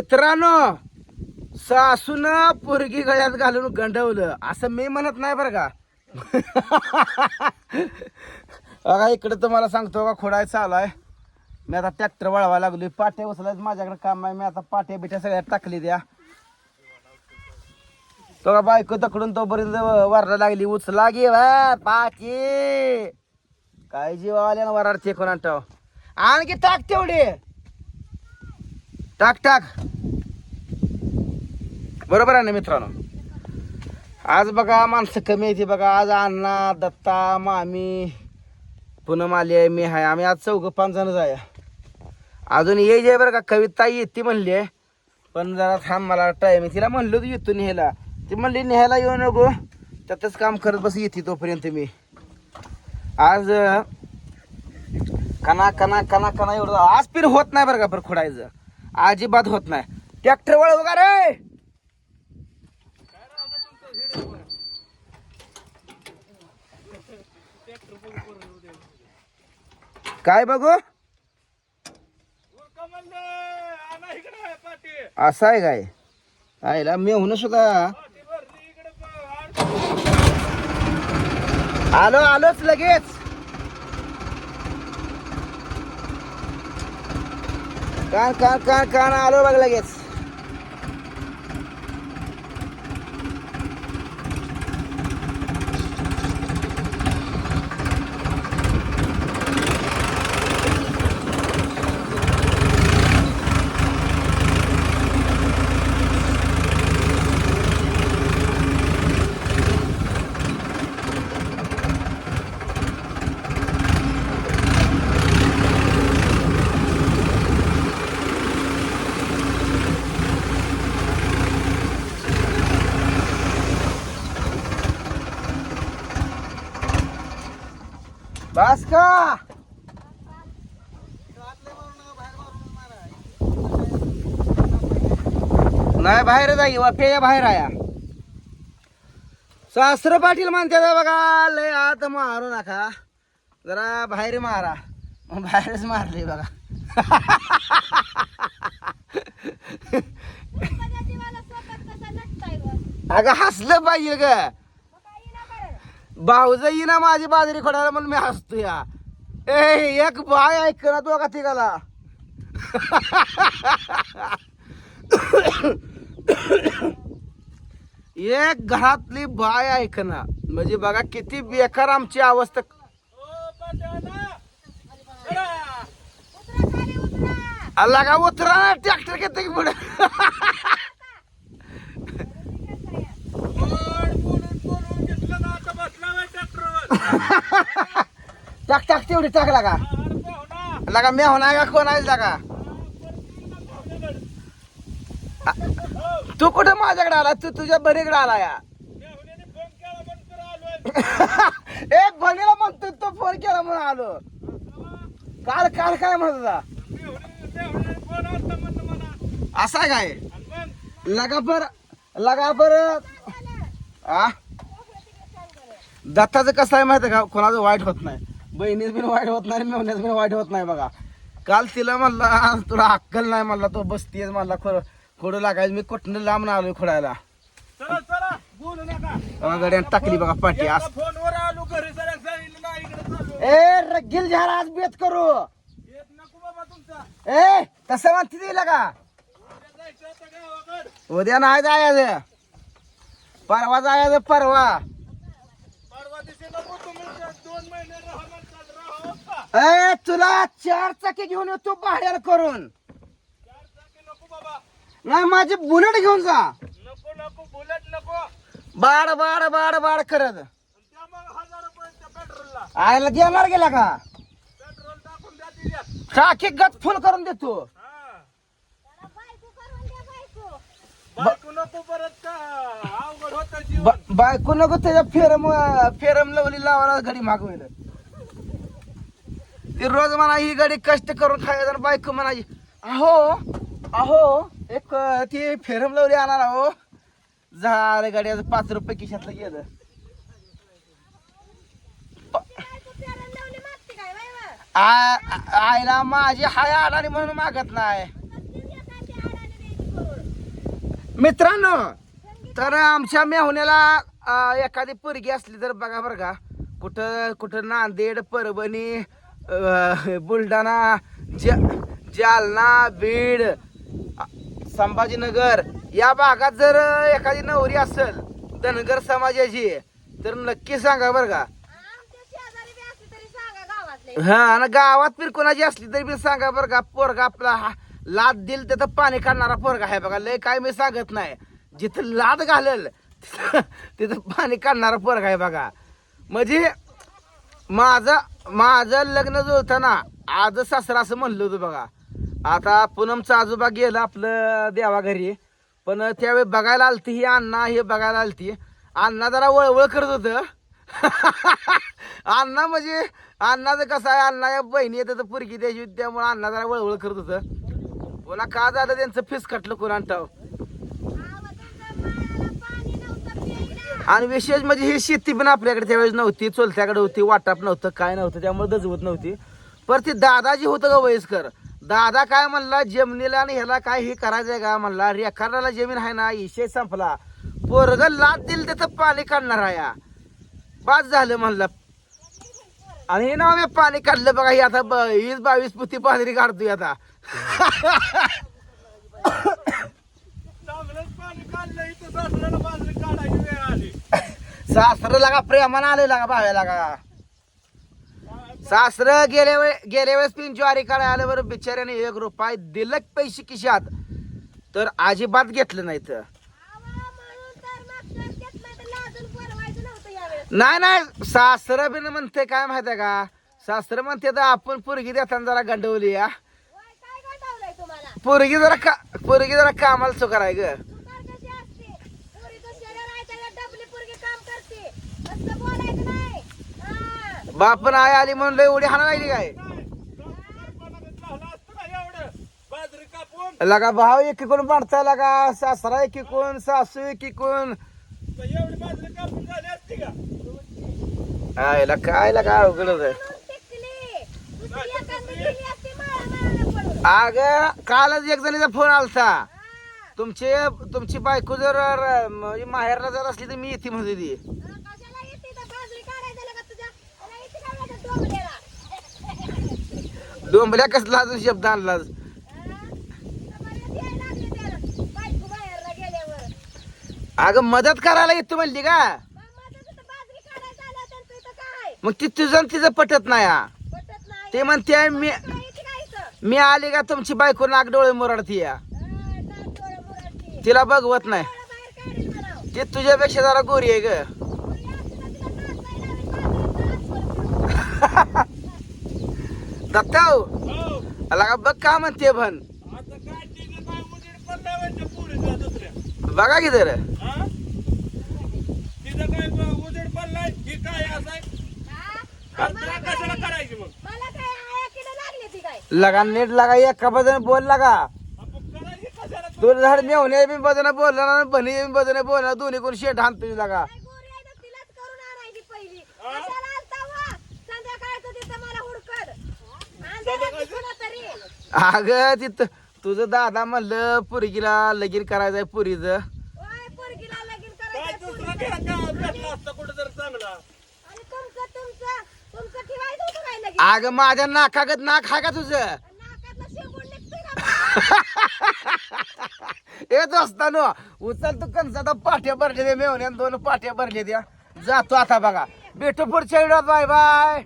मित्रांनो सासून पोरगी गळ्यात घालून गंडवलं. असं मी म्हणत नाही बरं का. बघा इकडे तुम्हाला सांगतो का खोडाय चालू आहे. मी आता ट्रॅक्टर वळवा लागलोय. पाट्या उचलायचं माझ्याकडे काम आहे. मी आता पाट्या बिट्या सगळ्या टाकली द्या. तो का बायको तकडून तोपर्यंत वरला लागली. उचला गे वा पाटी. काय ना वरार चेकून आणतो आणखी टाक तेवढे. टाक टाक. बरोबर आहे ना मित्रांनो? आज बघा माणसं कमी येते बघा. आज अण्णा दत्ता मामी पूनम आली आहे मी आहे. आम्ही आज चौघं पाच जण जाया अजून ये जे बरं का. कविता येते म्हणली आहे. पण जरा थांब मला टाईम तिला म्हणलो तू येतो न्यायला. ती म्हणली न्यायला येऊ नको. त्यातच काम करत बस येते तोपर्यंत मी. आज कना कना कना कना एवढं. आज पिर होत नाही बरं का बरं खोडायचं. अजिबात होत नाही. ट्रॅक्टर वळ बघा रे! काय बघू? असं आहे काय? आयला मी होणं सुद्धा आलो आलोच लगेच. कान कान कान कान आलो बघ लगेच. बस का नाही बाहेर जाई वाफे बाहेर आया. सासर पाटील म्हणते बघा लय आत मारू नका. जरा बाहेर मारा. मग बाहेरच मारले बघा? अगं हसलं पाहिजे ग. भाऊज ना माझी बाजरी खोडायला म्हणून मी हसतो या. ए एक बाय ऐक ना तो का तिघाला. एक घरातली बाय ऐक ना. म्हणजे बघा किती बेकार आमची अवस्था. अल्ला का उतरा ना ट्रॅक्टर घेते की पुढे. टाक टाक तेवढी टाक लागा. लागा मी होणार का कोण आहे लागा? तू कुठे माझ्याकडे आला? तू तुझ्या बरीकडे आला या. एक बनीला म्हणतो तो फोन केला म्हणून आलो. काल काल काय म्हणत होता? असा काय? लगा पर लगा पर आ? दत्ताचं कसं आहे माहिती आहे का? कोणाचं वाईट होत नाही. बहिणीच बिन वाईट होत नाही मेवण्याच बिन वाईट होत नाही बघा. काल तिला म्हणला तुला अक्कल नाही म्हणला तो बसतीयच म्हणला खोड खोडू लागायचं. मी कुठनं लांब ना आलोय खोडायला. गड्यानं टाकली बघा पाठी चालू ए रगील झाला आज बेत करू. ए तसं म्हणते तिला का? उद्या नाही जायचं. परवा जायचं परवा. ए तुला चार चाकी घेऊन येतो भाड्याला करून. चार चाकी नको बाबा नाही माझी बुलेट घेऊन जा. नको नको बुलेट नको आणि बाड बाड बाड बाड करत. आयला देणार गेला का? टाकी गट फुल करून देतो हा बायको नको त्याच्या फेरम फेरम लवली लावायला घडी मागवेल. ती रोज म्हणा ही गाडी कष्ट करून खायचं आणि बायको म्हणायची अहो अहो एक ती फेरम लवली आणणार अहो. झालं गाडी पाच रुपये किशातलं गेलं. आयला माझी हाय आडाणी म्हणून मागत नाही. मित्रांनो तर आमच्या मेहुण्याला एखादी पोरगी असली तर बघा बरं का कुठं कुठं नांदेड परभणी बुलढाणा ज जालना बीड संभाजीनगर. या भागात जर एखादी नवरी असेल धनगर समाजाची तर नक्की सांगा बरं का. बी हा आणि गावात पण कोणाची असली तरी मी सांगा बरं का. पोरगा आपला हा- लाद दिल तिथं पाणी काढणारा पोरगा आहे बघा. लय काय मी सांगत नाही. जिथं लाद घालेल तिथं पाणी काढणारा पोरगा आहे बघा. म्हणजे माझं माझं लग्न जुळताना आज सासरा असं म्हणलं होतं बघा. आता पूनमचा आजोबा गेलं आपलं देवाघरी पण त्यावेळी बघायला आलती ही अण्णा हे बघायला आलती. अण्णा जरा वळवळ करत होतं. अण्णा म्हणजे अण्णाचं कसं आहे अण्णा या बहिणी येतं तर पुरगी द्यायची होती, त्यामुळे अण्णा जरा वळवळ करत होतं. पुन्हा का झालं त्यांचं फिस कटलं कोण ठाव पाणी नव्हतं प्यायला आणि विशेष म्हणजे ही शेती पण आपल्याकडे त्यावेळेस नव्हती चोलत्याकडे होती वाटाप नव्हतं काय नव्हतं त्यामुळे दजवत नव्हती. पर ती दादाजी होतं का वयस्कर दादा काय म्हणला जमिनीला आणि ह्याला काय हे करायचंय का? म्हणला रेखाडाला जमीन आहे ना इशे संपला. पोरग लाद दिल त्याचं पाणी काढणार आहे हा. पाच झालं म्हणलं. आणि हे नाव मी पाणी काढलं बघा ही आता ब- वीस बावीस पुती पादरी काढतोय आता. चांगलंच पाणी काढलं सासर लागा प्रेमानं आले लागा भाव्या लागा. सासर गेल्या वेळे गेल्या वेळेस पिन ज्वारी काढायला आलं बरं बिचाऱ्याने एक रुपये दिलं पैसे खिशात. तर अजिबात घेतलं नाही तर नाही नाही सासर बिन म्हणते काय माहितीये का? सासर म्हणते तर आपण पोरगी देताना जरा गंडवली या पोरगी जरा का पोरगी जरा कामाला चुकाराय ग सुतार कशी असते पोरीचं शरीर आहे त्याला डबली पोरगी काम करते असं बोलायचं नाही हा बापन आई आली म्हणून लय उडी हाणा लागली काय? लगा भाऊ एक कोण बाजरी लगा सासरा एक कोण सासू एक कोण एवढी बाजरी आयला काय लगा अवघडच अग कालच एक जणीचा फोन आलता. तुमचे तुमची बायको जर माहेरला जर असली तर मी येते म्हणते ती हा, कशाला येते इथं बाजरी काढायला का तुझ्या त्याला येते का माझ्या डोंबल्याला डोंबल्या कसला अजून शब्द आणला अगं मदत करायला येतो म्हणली का? मग ती तुझं तिचं पटत नाही ते म्हणते मी मी आले का तुमची बायको नाक डोळे मुरडती या. तिला बघवत नाही. ती तुझ्यापेक्षा जरा गोरी आहे ग. दत्ताव? हो आला का? बघ का म्हणते दुसऱ्या. बघा की हा? ही मग? लगा नीट लागा एका बाजूने बोल लागा. तू? दोन झाड मेवणे बी बाजूने बोलला ना बहिणी बी बाजूने बोलला दोन्ही कोण शेट हाणतो लागा. अग तिथं तुझं दादा म्हणलं पुरगीला लगीन करायचंय पुरीचं. काय दुसरा घ्या का भेटला असता कुठं तर चांगला अग माझ्या नाकागत नाक आहे का तुझं? येत असताना उचल तू कंसाचा पाठ्या भरले मेवण्यान दोन पाठ्या भरले द्या. जातो आता बघा. भेटू पुढच्या व्हिडिओत बाय बाय.